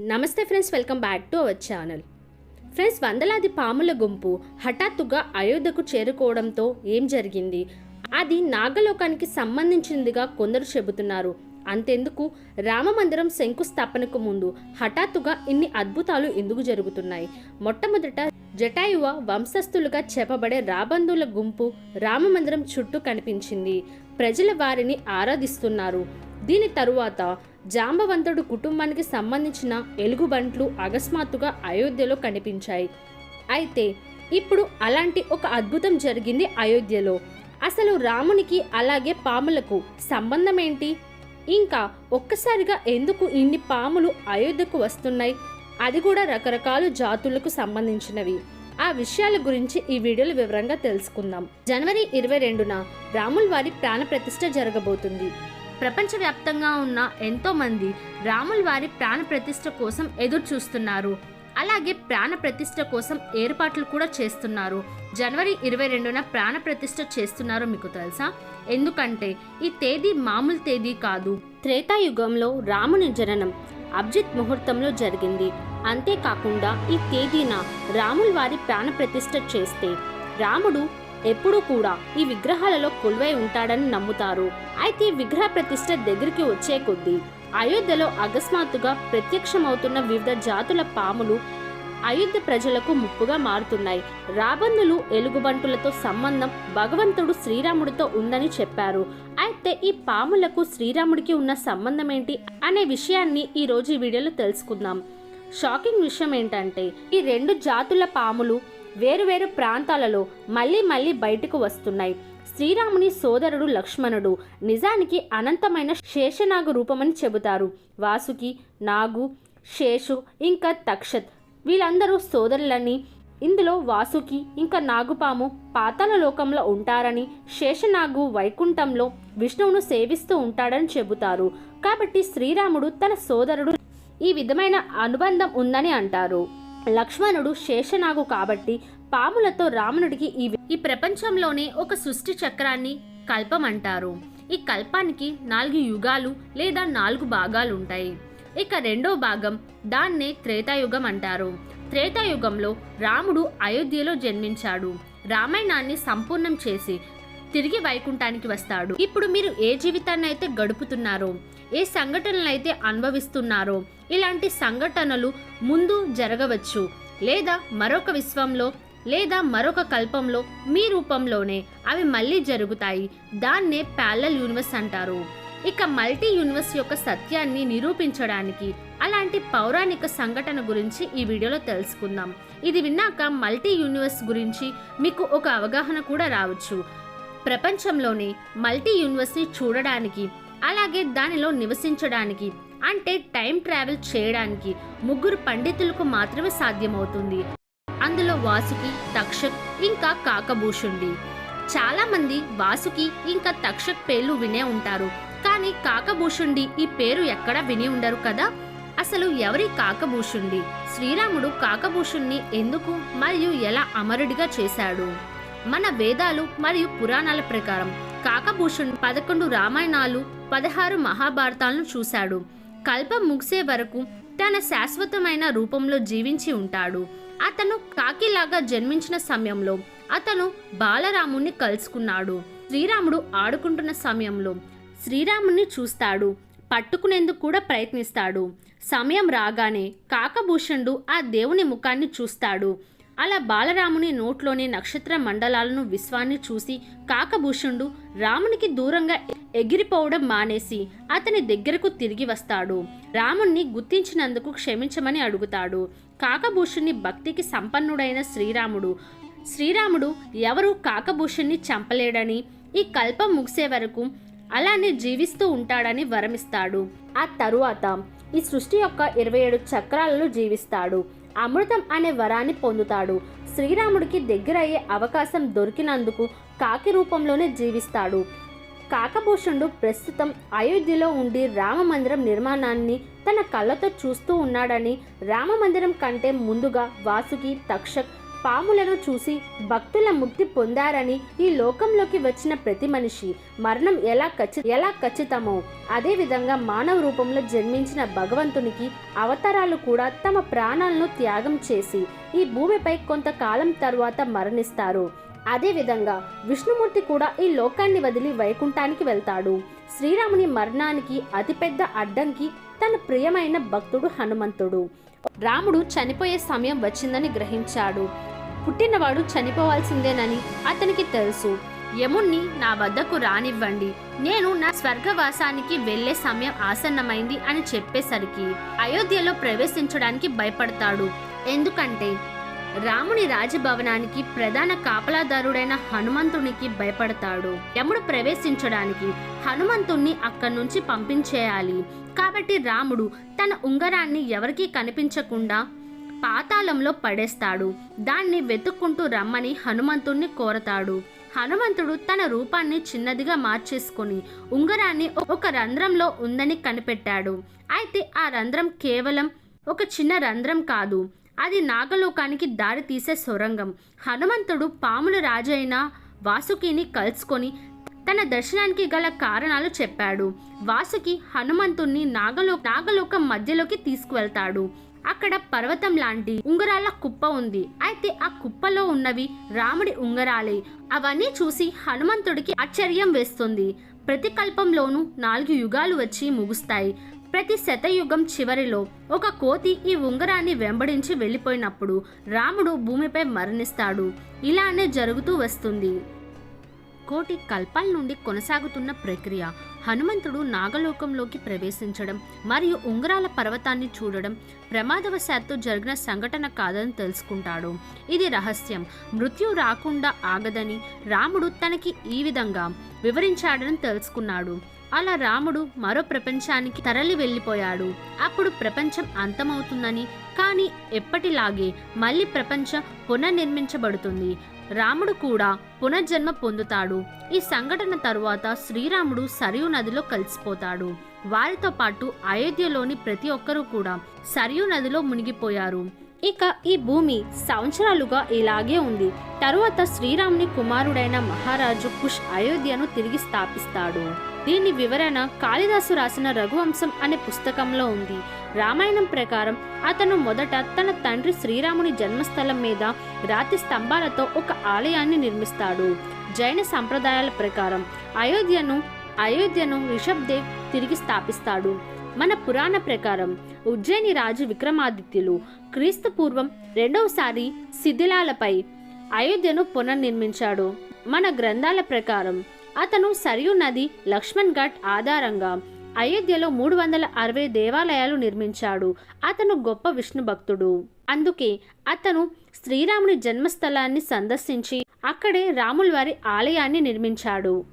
నమస్తే friends welcome back to our channel. Friends వందలాది పాముల గుంపు హఠాత్తుగా అయోధ్యకు చేరుకోవడంతో ఏం జరిగింది? అది నాగలోకానికి సంబంధించిందిగా కొందరు చెబుతున్నారు. అంతెందుకు? రామమందిరం శంకుస్థాపనకు ముందు హఠాత్తుగా ఇన్ని అద్భుతాలు ఎందుకు జరుగుతున్నాయి? మొట్టమొదట జటాయువ వంశస్థులుగా చెప్పబడే రాబంధుల గుంపు రామమందిరం చుట్టూ కనిపించింది. ప్రజల వారిని ఆరాధిస్తున్నారు. దీని తరువాత జాంబవంతుడు కుటుంబానికి సంబంధించిన ఎలుగుబంట్లు అకస్మాత్తుగా అయోధ్యలో కనిపించాయి. అయితే ఇప్పుడు అలాంటి ఒక అద్భుతం జరిగింది అయోధ్యలో. అసలు రామునికి అలాగే పాములకు సంబంధం ఏంటి ఇంకా ఒక్కసారిగా ఎందుకు ఇన్ని పాములు అయోధ్యకు వస్తున్నాయి? అది కూడా రకరకాల జాతులకు సంబంధించినవి. ఆ విషయాల గురించి ఈ వీడియోలో వివరంగా తెలుసుకుందాం. జనవరి ఇరవై రెండున రాముల వారి ప్రాణ ప్రతిష్ఠ జరగబోతుంది. ప్రపంచవ్యాప్తంగా ఉన్న ఎంతోమంది రాముల వారి ప్రాణ ప్రతిష్ఠ కోసం ఎదురు చూస్తున్నారు. అలాగే ప్రాణ ప్రతిష్ఠ కోసం ఏర్పాట్లు కూడా చేస్తున్నారు. జనవరి ఇరవై రెండున ప్రాణ ప్రతిష్ఠ చేస్తున్నారో మీకు తెలుసా? ఎందుకంటే ఈ తేదీ మామూలు తేదీ కాదు. త్రేతాయుగంలో రాముని జననం అబ్జిత్ ముహూర్తంలో జరిగింది. అంతేకాకుండా ఈ తేదీన రాముల వారి ప్రాణ ప్రతిష్ఠ చేస్తే రాముడు ఎప్పుడూ కూడా ఈ విగ్రహాలలో కొలువై ఉంటాడని నమ్ముతారు. అయితే ఈ విగ్రహ ప్రతిష్ట దగ్గరికి వచ్చే కొద్దీ అయోధ్యలో అకస్మాత్తుగా ప్రత్యక్షమవుతున్న వివిధ జాతుల పాములు అయోధ్య ప్రజలకు ముప్పుగా మారుతున్నాయి. రాబందులు ఎలుగుబంటులతో సంబంధం భగవంతుడు శ్రీరాముడితో ఉందని చెప్పారు. అయితే ఈ పాములకు శ్రీరాముడికి ఉన్న సంబంధం ఏంటి అనే విషయాన్ని ఈ రోజు ఈ వీడియోలో తెలుసుకుందాం. షాకింగ్ విషయం ఏంటంటే ఈ రెండు జాతుల పాములు వేరువేరు ప్రాంతాలలో మళ్ళీ మళ్ళీ బయటకు వస్తున్నాయి. శ్రీరాముని సోదరుడు లక్ష్మణుడు నిజానికి అనంతమైన శేషనాగు రూపమని చెబుతారు. వాసుకి నాగు శేషు ఇంకా తక్షత్ వీళ్ళందరూ సోదరులని. ఇందులో వాసుకి ఇంకా నాగుపాము పాతాల లోకంలో ఉంటారని శేషనాగు వైకుంఠంలో విష్ణువును సేవిస్తూ ఉంటాడని చెబుతారు. కాబట్టి శ్రీరాముడు తన సోదరుడు ఈ విధమైన అనుబంధం ఉందని అంటారు. లక్ష్మణుడు శేషనాగు కాబట్టి పాములతో రావణుడికి ఈ ఈ ప్రపంచంలోనే ఒక సృష్టి చక్రాన్ని కల్పం అంటారు ఈ కల్పానికి నాలుగు యుగాలు లేదా నాలుగు భాగాలు ఉంటాయి ఇక రెండో భాగం దాన్నే త్రేతాయుగం అంటారు. త్రేతాయుగంలో రాముడు అయోధ్యలో జన్మించాడు. రామాయణాన్ని సంపూర్ణం చేసి తిరిగి వైకుంఠానికి వస్తాడు. ఇప్పుడు మీరు ఏ జీవితాన్ని అయితే గడుపుతున్నారో ఏ సంఘటనలు అయితే అనుభవిస్తున్నారో ఇలాంటి సంఘటనలు ముందు జరగవచ్చు. లేదా మరొక విశ్వంలో లేదా మరొక కల్పంలో మీ రూపంలోనే అవి మళ్ళీ జరుగుతాయి. దాన్నే ప్యాలల్ యూనివర్స్ అంటారు. ఇక మల్టీ యూనివర్స్ యొక్క సత్యాన్ని నిరూపించడానికి అలాంటి పౌరాణిక సంఘటన గురించి ఈ వీడియోలో తెలుసుకుందాం. ఇది విన్నాక మల్టీ యూనివర్స్ గురించి మీకు ఒక అవగాహన కూడా రావచ్చు. ప్రపంచంలోనే మల్టీ యూనివర్స్ని చూడడానికి అలాగే దానిలో నివసించడానికి అంటే టైం ట్రావెల్ చేయడానికి ముగ్గురు పండితులకు మాత్రమే సాధ్యమవుతుంది. అందులో వాసుకి తక్షక్ ఇంకా కాకభూషుండి. చాలామంది వాసుకి ఇంకా తక్షక్ పేర్లు వినే ఉంటారు. కానీ కాకభూషుండి ఈ పేరు ఎక్కడా విని ఉండరు కదా? అసలు ఎవరి కాకభూషుండి? శ్రీరాముడు కాకభూషుణ్ణి ఎందుకు మరియు ఎలా అమరుడిగా చేశాడు? మన వేదాలు మరియు పురాణాల ప్రకారం కాకభూషణ్ పదకొండు రామాయణాలు పదహారు మహాభారతాలను చూశాడు. కల్పం ముగిసే వరకు తన శాశ్వతమైన రూపంలో జీవించి ఉంటాడు. అతను కాకిలాగా జన్మించిన సమయంలో అతను బాలరాముణ్ణి కలుసుకున్నాడు. శ్రీరాముడు ఆడుకుంటున్న సమయంలో శ్రీరాముణ్ణి చూస్తాడు. పట్టుకునేందుకు కూడా ప్రయత్నిస్తాడు. సమయం రాగానే కాకభూషణుడు ఆ దేవుని ముఖాన్ని చూస్తాడు. అలా బాలరాముని నోట్లోని నక్షత్ర మండలాలను విశ్వాన్ని చూసి కాకభూషణుడు రామునికి దూరంగా ఎగిరిపోవడం మానేసి అతని దగ్గరకు తిరిగి వస్తాడు. రాముణ్ణి గుర్తించినందుకు క్షమించమని అడుగుతాడు. కాకభూషుణ్ణి భక్తికి సంపన్నుడైన శ్రీరాముడు. శ్రీరాముడు ఎవరు కాకభూషుణ్ణి చంపలేడని ఈ కల్పం ముగిసే వరకు అలానే జీవిస్తూ ఉంటాడని వరమిస్తాడు. ఆ తరువాత ఈ సృష్టి యొక్క ఇరవై ఏడు చక్రాలలో జీవిస్తాడు. అమృతం అనే వరాన్ని పొందుతాడు. శ్రీరాముడికి దగ్గర అయ్యే అవకాశం దొరికినందుకు కాకి రూపంలోనే జీవిస్తాడు. కాకభూషణుడు ప్రస్తుతం అయోధ్యలో ఉండి రామ మందిరం నిర్మాణాన్ని తన కళ్ళతో చూస్తూ ఉన్నాడని రామ మందిరం కంటే ముందుగా వాసుకి తక్షక్ పాములను చూసి భక్తుల ముక్తి పొందారని ఈ లోకంలోకి వచ్చిన ప్రతి మనిషి మరణం ఎలా ఖచ్చి ఎలా ఖచ్చితమో అదేవిధంగా మానవ రూపంలో జన్మించిన భగవంతునికి అవతారాలు కూడా తమ ప్రాణాలను త్యాగం చేసి ఈ భూమిపై కొంతకాలం తరువాత మరణిస్తారు. అదేవిధంగా విష్ణుమూర్తి కూడా ఈ లోకాన్ని వదిలి వైకుంఠానికి వెళ్తాడు. శ్రీరాముని మరణానికి అతిపెద్ద అడ్డంకి తన ప్రియమైన భక్తుడు హనుమంతుడు. రాముడు చనిపోయే సమయం వచ్చిందని గ్రహించాడు. పుట్టినవాడు చనిపోవాల్సిందేనని అతనికి తెలుసు. యముణ్ణి నా వద్దకు రానివ్వండి. నేను నా స్వర్గవాసానికి వెళ్ళే సమయం ఆసన్నమైంది అని చెప్పేసరికి అయోధ్యలో ప్రవేశించడానికి భయపడతాడు. ఎందుకంటే రాముని రాజభవనానికి ప్రధాన కాపలాదారుడైన హనుమంతునికి భయపడతాడు. యముడు ప్రవేశించడానికి హనుమంతుణ్ణి అక్కడి నుంచి పంపించేయాలి. కాబట్టి రాముడు తన ఉంగరాన్ని ఎవరికీ కనిపించకుండా పాతాళంలో పడేస్తాడు. దాన్ని వెతుక్కుంటూ రమ్మని హనుమంతుణ్ణి కోరతాడు. హనుమంతుడు తన రూపాన్ని చిన్నదిగా మార్చేసుకొని ఉంగరాన్ని ఒక రంధ్రంలో ఉందని కనిపెట్టాడు. అయితే ఆ రంధ్రం కేవలం ఒక చిన్న రంధ్రం కాదు. అది నాగలోకానికి దారి తీసే సొరంగం. హనుమంతుడు పాముల రాజైన వాసుకిని కలుసుకొని తన దర్శనానికి గల కారణాలు చెప్పాడు. వాసుకి హనుమంతుణ్ణి నాగలో నాగలోకం మధ్యలోకి తీసుకువెళ్తాడు. అక్కడ పర్వతం లాంటి ఉంగరాల కుప్ప ఉంది. అయితే ఆ కుప్పలో ఉన్నవి రాముడి ఉంగరాలే. అవన్నీ చూసి హనుమంతుడికి ఆశ్చర్యం వేస్తుంది. ప్రతి కల్పంలోనూ నాలుగు యుగాలు వచ్చి ముగుస్తాయి. ప్రతి శతయుగం చివరిలో ఒక కోతి ఈ ఉంగరాన్ని వెంబడించి వెళ్ళిపోయినప్పుడు రాముడు భూమిపై మరణిస్తాడు. ఇలానే జరుగుతూ వస్తుంది. కోటి కల్పాల నుండి కొనసాగుతున్న ప్రక్రియ. హనుమంతుడు నాగలోకంలోకి ప్రవేశించడం మరియు ఉంగరాల పర్వతాన్ని చూడడం ప్రమాదవశాత్తు జరిగిన సంఘటన కాదని తెలుసుకుంటాడు. ఇది రహస్యం. మృత్యు రాకుండా ఆగదని రాముడు తనకి ఈ విధంగా వివరించాడని తెలుసుకున్నాడు. అలా రాముడు మరో ప్రపంచానికి తరలి వెళ్ళిపోయాడు. అప్పుడు ప్రపంచం అంతమవుతుందని కానీ ఎప్పటిలాగే మళ్ళీ ప్రపంచం పునర్నిర్మించబడుతుంది. రాముడు కూడా పునర్జన్మ పొందుతాడు. ఈ సంఘటన తరువాత శ్రీరాముడు సరియు నదిలో కలిసిపోతాడు. వారితో పాటు అయోధ్యలోని ప్రతి ఒక్కరూ కూడా సరియు నదిలో మునిగిపోయారు. ఇక ఈ భూమి సంవత్సరాలుగా ఇలాగే ఉంది. తరువాత శ్రీరాముని కుమారుడైన మహారాజు కుష్ అయోధ్యను తిరిగి స్థాపిస్తాడు. దీని వివరణ కాళిదాసు రాసిన రఘువంశం అనే పుస్తకంలో ఉంది. రామాయణం ప్రకారం అతను మొదట తన తండ్రి శ్రీరాముని జన్మస్థలం మీద రాతి స్తంభాలతో ఒక ఆలయాన్ని నిర్మిస్తాడు. జైన సంప్రదాయాల ప్రకారం అయోధ్యను అయోధ్యను రిషబ్దేవ్ తిరిగి స్థాపిస్తాడు. మన పురాణ ప్రకారం ఉజ్జయిని రాజు విక్రమాదిత్యులు క్రీస్తు పూర్వం రెండవసారి శిథిలాలపై అయోధ్యను పునర్నిర్మించాడు. మన గ్రంథాల ప్రకారం అతను సరియు నది లక్ష్మణ్ ఘాట్ ఆధారంగా అయోధ్యలో మూడు వందల అరవై దేవాలయాలు నిర్మించాడు. అతను గొప్ప విష్ణు భక్తుడు. అందుకే అతను శ్రీరాముని జన్మస్థలాన్ని సందర్శించి అక్కడే రాముల వారి ఆలయాన్ని నిర్మించాడు.